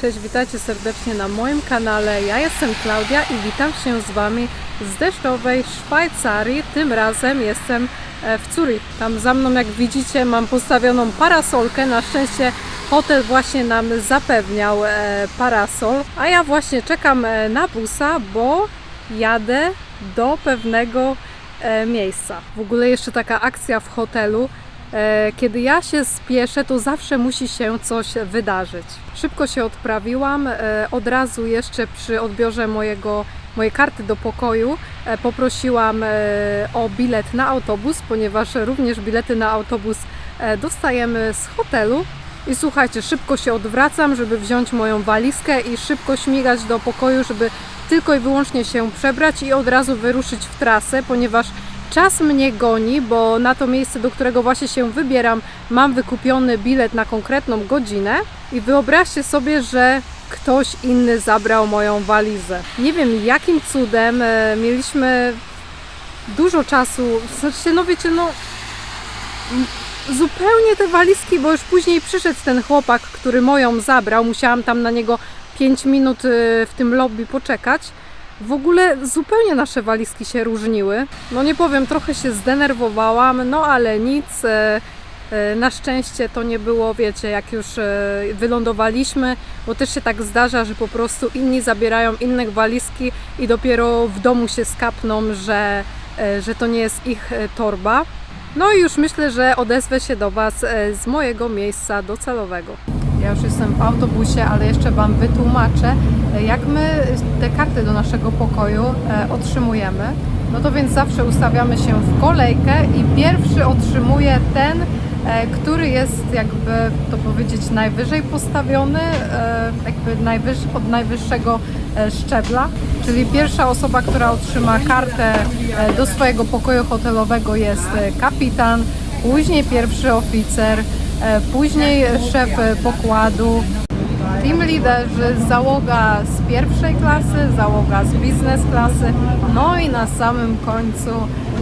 Cześć, witajcie serdecznie na moim kanale. Ja jestem Klaudia i witam się z Wami z deszczowej Szwajcarii. Tym razem jestem e, w Zurich. Tam za mną, jak widzicie, mam postawioną parasolkę. Na szczęście hotel właśnie nam zapewniał e, parasol, a ja właśnie czekam e, na busa, bo jadę do pewnego miejsca. W ogóle jeszcze taka akcja w hotelu. E, Kiedy ja się spieszę, to zawsze musi się coś wydarzyć. Szybko się odprawiłam, e, od razu jeszcze przy odbiorze mojego, mojej karty do pokoju e, poprosiłam o bilet na autobus, ponieważ również bilety na autobus dostajemy z hotelu. I słuchajcie, szybko się odwracam, żeby wziąć moją walizkę i szybko śmigać do pokoju, żeby tylko i wyłącznie się przebrać i od razu wyruszyć w trasę, ponieważ czas mnie goni, bo na to miejsce, do którego właśnie się wybieram, mam wykupiony bilet na konkretną godzinę i wyobraźcie sobie, że ktoś inny zabrał moją walizę. Nie wiem jakim cudem e, mieliśmy dużo czasu, sensie, no wiecie, no zupełnie te walizki, bo już później przyszedł ten chłopak, który moją zabrał, musiałam tam na niego 5 minut e, w tym lobby poczekać. W ogóle zupełnie nasze walizki się różniły. No nie powiem, trochę się zdenerwowałam, no ale nic. e, e, Na szczęście to nie było, wiecie, jak już e, wylądowaliśmy, bo też się tak zdarza, że po prostu inni zabierają innych walizki i dopiero w domu się skapną, że, że to nie jest ich torba. No i już myślę, że odezwę się do Was z mojego miejsca docelowego. Ja już jestem w autobusie, ale jeszcze Wam wytłumaczę, jak my te karty do naszego pokoju e, otrzymujemy. No to więc zawsze ustawiamy się w kolejkę i pierwszy otrzymuje ten, e, który jest jakby to powiedzieć najwyżej postawiony, e, jakby najwyż, od najwyższego szczebla. Czyli pierwsza osoba, która otrzyma kartę do swojego pokoju hotelowego jest kapitan, później pierwszy oficer, później szef e, pokładu, team liderzy, załoga z pierwszej klasy, załoga z biznes klasy, no i na samym końcu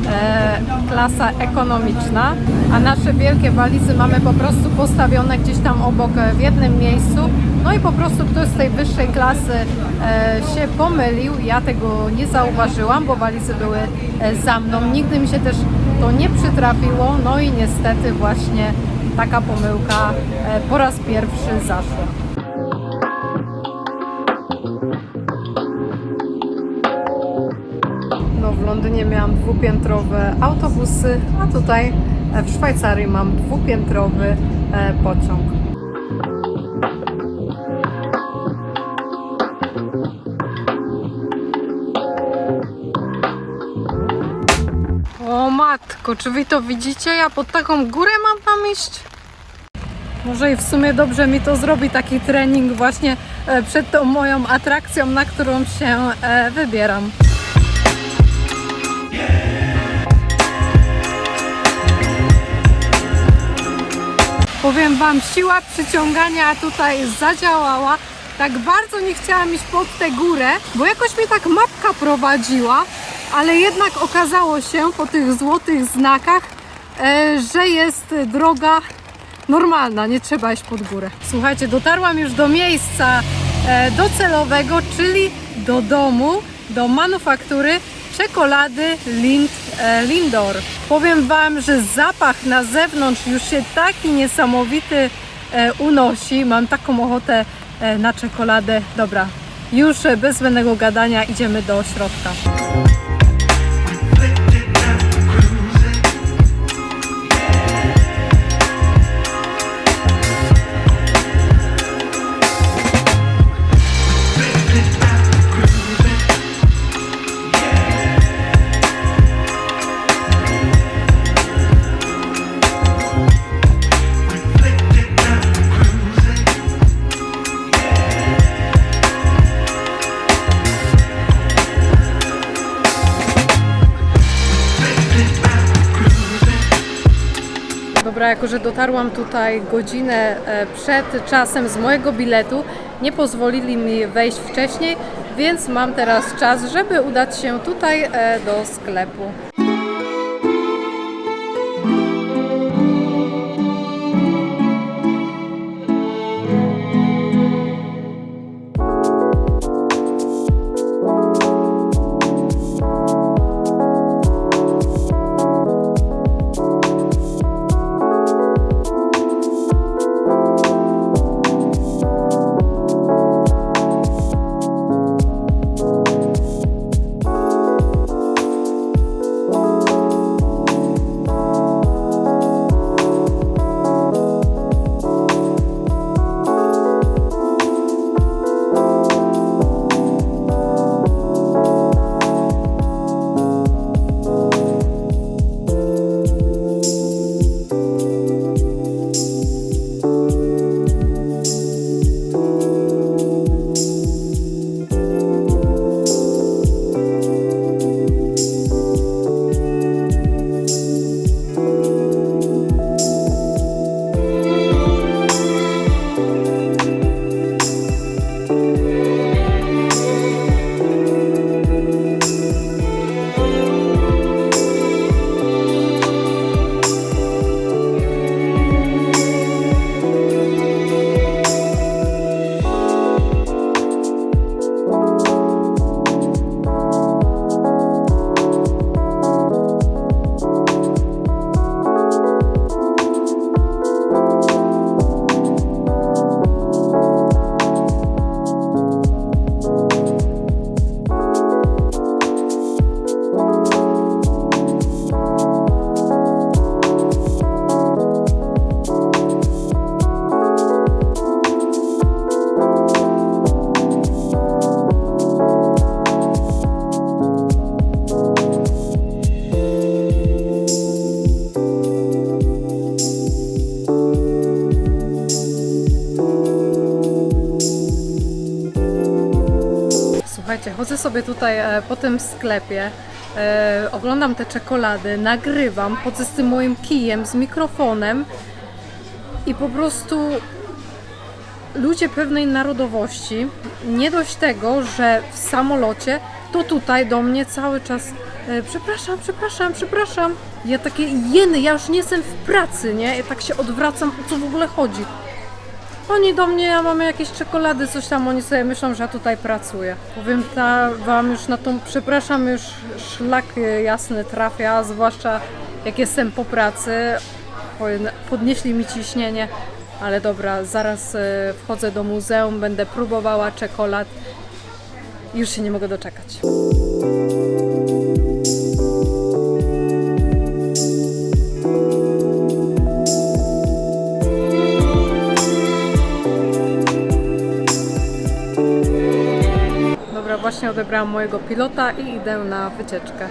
e, klasa ekonomiczna. A nasze wielkie walizy mamy po prostu postawione gdzieś tam obok e, w jednym miejscu. No i po prostu ktoś z tej wyższej klasy e, się pomylił. Ja tego nie zauważyłam, bo walizy były e, za mną. Nigdy mi się też to nie przytrafiło. No i niestety właśnie taka pomyłka e, po raz pierwszy zaszła. No, w Londynie miałam dwupiętrowe autobusy, a tutaj e, w Szwajcarii mam dwupiętrowy e, pociąg. O matko, czy wy to widzicie? Ja pod taką górę mam tam iść? Może i w sumie dobrze mi to zrobi taki trening właśnie e, przed tą moją atrakcją, na którą się e, wybieram. Powiem Wam, siła przyciągania tutaj zadziałała. Tak bardzo nie chciałam iść pod tę górę, bo jakoś mnie tak mapka prowadziła, ale jednak okazało się po tych złotych znakach, e, że jest droga normalna, nie trzeba iść pod górę. Słuchajcie, dotarłam już do miejsca e, docelowego, czyli do domu, do manufaktury czekolady Lind, e, Lindor. Powiem Wam, że zapach na zewnątrz już się taki niesamowity e, unosi. Mam taką ochotę na czekoladę. Dobra, już bez zbędnego gadania idziemy do środka. Dobra, jako że dotarłam tutaj godzinę e, przed czasem z mojego biletu, nie pozwolili mi wejść wcześniej, więc mam teraz czas, żeby udać się tutaj e, do sklepu. Słuchajcie, chodzę sobie tutaj e, po tym sklepie, e, oglądam te czekolady, nagrywam, chodzę z tym moim kijem, z mikrofonem i po prostu ludzie pewnej narodowości, nie dość tego, że w samolocie, to tutaj do mnie cały czas e, przepraszam, przepraszam, przepraszam. Ja takie jeny, ja już nie jestem w pracy, nie? Ja tak się odwracam, o co w ogóle chodzi. Oni do mnie, ja mam jakieś czekolady, coś tam, oni sobie myślą, że ja tutaj pracuję. Powiem ta, wam już na tą, przepraszam, już szlak jasny trafia, zwłaszcza jak jestem po pracy. Podnieśli mi ciśnienie, ale dobra, zaraz e, wchodzę do muzeum, będę próbowała czekolad. Już się nie mogę doczekać. Właśnie odebrałam mojego pilota i idę na wycieczkę.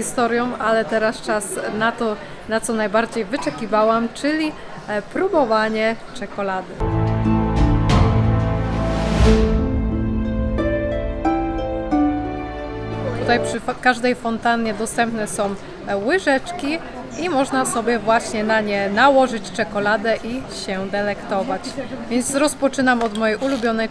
Historią, ale teraz czas na to, na co najbardziej wyczekiwałam, czyli e, próbowanie czekolady. Tutaj przy każdej fontannie dostępne są e, łyżeczki i można sobie właśnie na nie nałożyć czekoladę i się delektować. Więc rozpoczynam od mojej ulubionej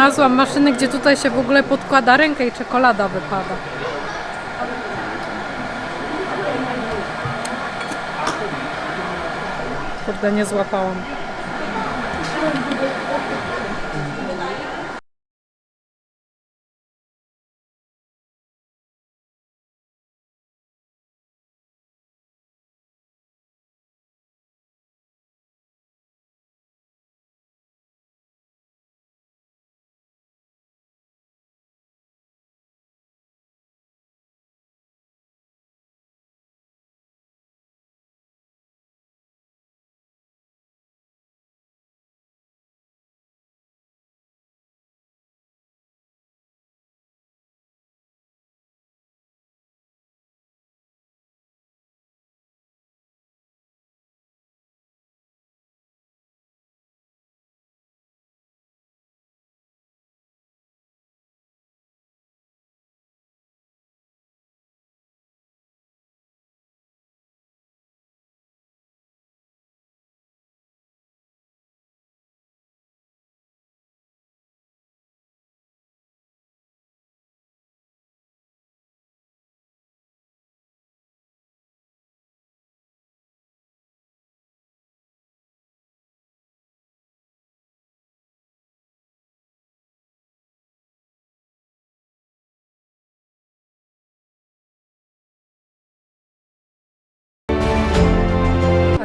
Znalazłam maszyny, gdzie tutaj się w ogóle podkłada rękę i czekolada wypada. Kurde, nie złapałam.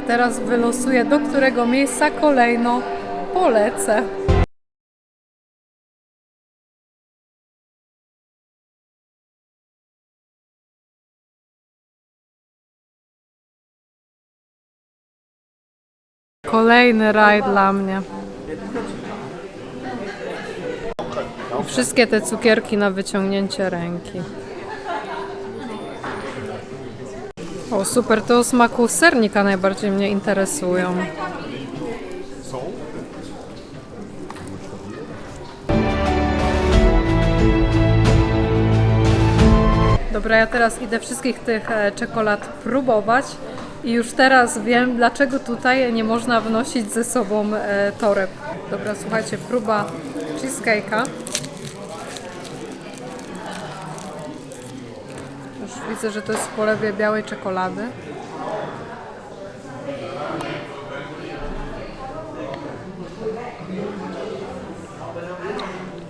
Teraz wylosuję, do którego miejsca kolejno polecę. Kolejny raj dla mnie. Wszystkie te cukierki na wyciągnięcie ręki. O super, to o smaku sernika najbardziej mnie interesują. Dobra, ja teraz idę wszystkich tych e, czekolad próbować i już teraz wiem, dlaczego tutaj nie można wnosić ze sobą e, toreb. Dobra, słuchajcie, próba cheesecake'a. Już że to jest w polewie białej czekolady.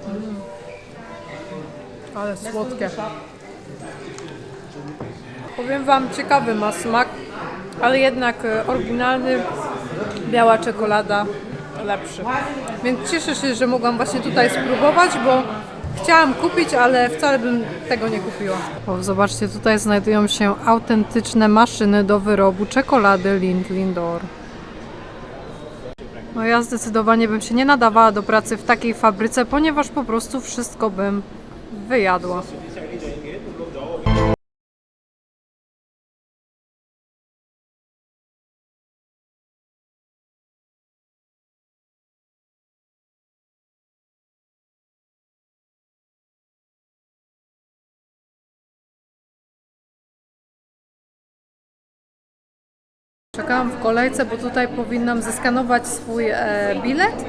Mm. Ale słodkie. Powiem Wam, ciekawy ma smak, ale jednak e, oryginalny, biała czekolada lepszy. Więc cieszę się, że mogłam właśnie tutaj spróbować, bo chciałam kupić, ale wcale bym tego nie kupiła. O, zobaczcie, tutaj znajdują się autentyczne maszyny do wyrobu czekolady Lind Lindor. No ja zdecydowanie bym się nie nadawała do pracy w takiej fabryce, ponieważ po prostu wszystko bym wyjadła. Czekałam w kolejce, bo tutaj powinnam zeskanować swój e, bilet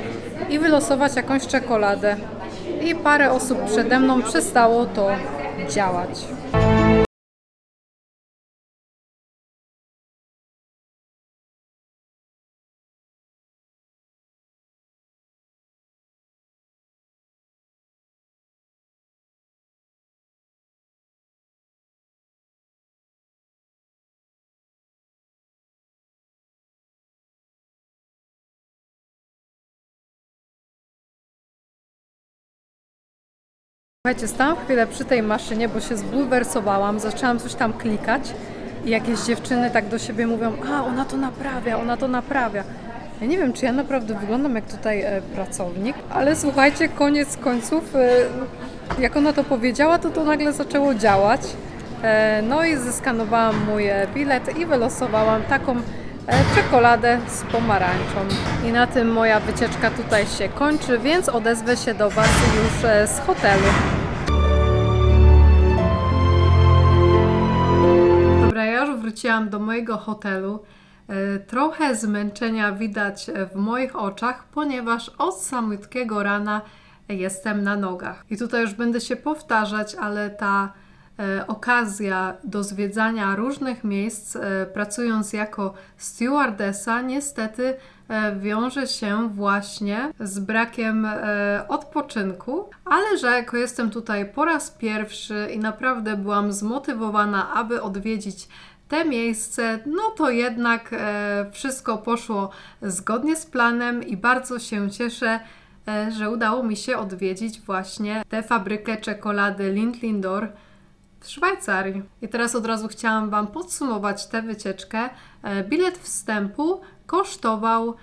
i wylosować jakąś czekoladę. I parę osób przede mną przestało to działać. Słuchajcie, stałam chwilę przy tej maszynie, bo się zbulwersowałam, zaczęłam coś tam klikać i jakieś dziewczyny tak do siebie mówią, a ona to naprawia, ona to naprawia. Ja nie wiem, czy ja naprawdę wyglądam jak tutaj e, pracownik, ale słuchajcie, koniec końców, e, jak ona to powiedziała, to to nagle zaczęło działać. E, no i zeskanowałam mój bilet i wylosowałam taką czekoladę z pomarańczą. I na tym moja wycieczka tutaj się kończy, więc odezwę się do Was już z hotelu. Wróciłam do mojego hotelu. E, Trochę zmęczenia widać w moich oczach, ponieważ od samotnego rana jestem na nogach. I tutaj już będę się powtarzać, ale ta e, okazja do zwiedzania różnych miejsc, e, pracując jako stewardessa, niestety wiąże się właśnie z brakiem odpoczynku, ale że jako jestem tutaj po raz pierwszy i naprawdę byłam zmotywowana, aby odwiedzić te miejsce, no to jednak e, wszystko poszło zgodnie z planem i bardzo się cieszę, e, że udało mi się odwiedzić właśnie tę fabrykę czekolady Lindlindor w Szwajcarii. I teraz od razu chciałam Wam podsumować tę wycieczkę. E, Bilet wstępu kosztował,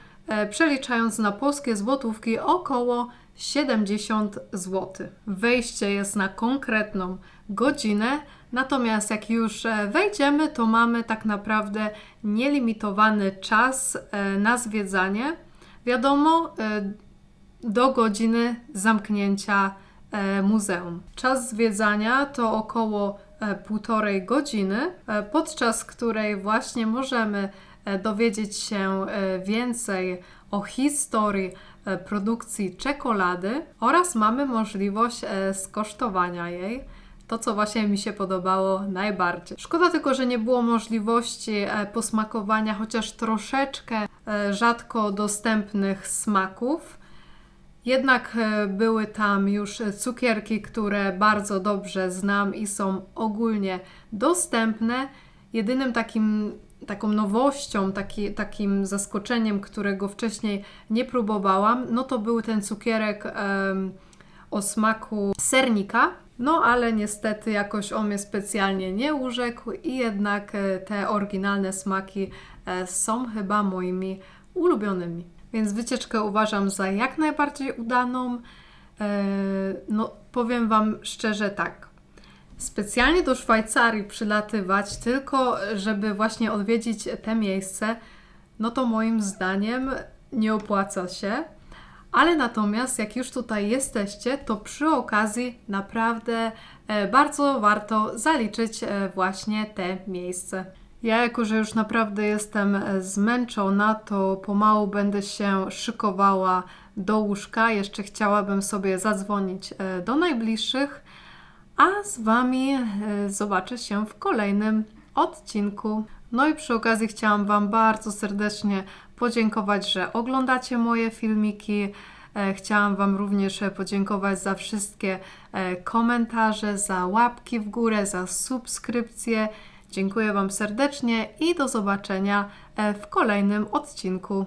przeliczając na polskie złotówki, około 70 zł. Wejście jest na konkretną godzinę, natomiast jak już e, wejdziemy, to mamy tak naprawdę nielimitowany czas e, na zwiedzanie. Wiadomo, e, do godziny zamknięcia muzeum. Czas zwiedzania to około półtorej godziny, podczas której właśnie możemy dowiedzieć się więcej o historii produkcji czekolady oraz mamy możliwość skosztowania jej. To, co właśnie mi się podobało najbardziej. Szkoda tylko, że nie było możliwości e, posmakowania chociaż troszeczkę e, rzadko dostępnych smaków. Jednak e, były tam już cukierki, które bardzo dobrze znam i są ogólnie dostępne. Jedynym takim, taką nowością, taki, takim zaskoczeniem, którego wcześniej nie próbowałam, no to był ten cukierek em, o smaku sernika. No ale niestety jakoś on mnie specjalnie nie urzekł i jednak e, te oryginalne smaki e, są chyba moimi ulubionymi. Więc wycieczkę uważam za jak najbardziej udaną. E, No, powiem Wam szczerze tak. Specjalnie do Szwajcarii przylatywać, tylko żeby właśnie odwiedzić te miejsce, no to moim zdaniem nie opłaca się. Ale natomiast jak już tutaj jesteście, to przy okazji naprawdę e, bardzo warto zaliczyć e, właśnie te miejsce. Ja, jako że już naprawdę jestem e, zmęczona, to pomału będę się szykowała do łóżka. Jeszcze chciałabym sobie zadzwonić do najbliższych, a z Wami zobaczę się w kolejnym odcinku. No i przy okazji chciałam Wam bardzo serdecznie podziękować, że oglądacie moje filmiki. E, Chciałam Wam również podziękować za wszystkie e, komentarze, za łapki w górę, za subskrypcje. Dziękuję Wam serdecznie i do zobaczenia e, w kolejnym odcinku.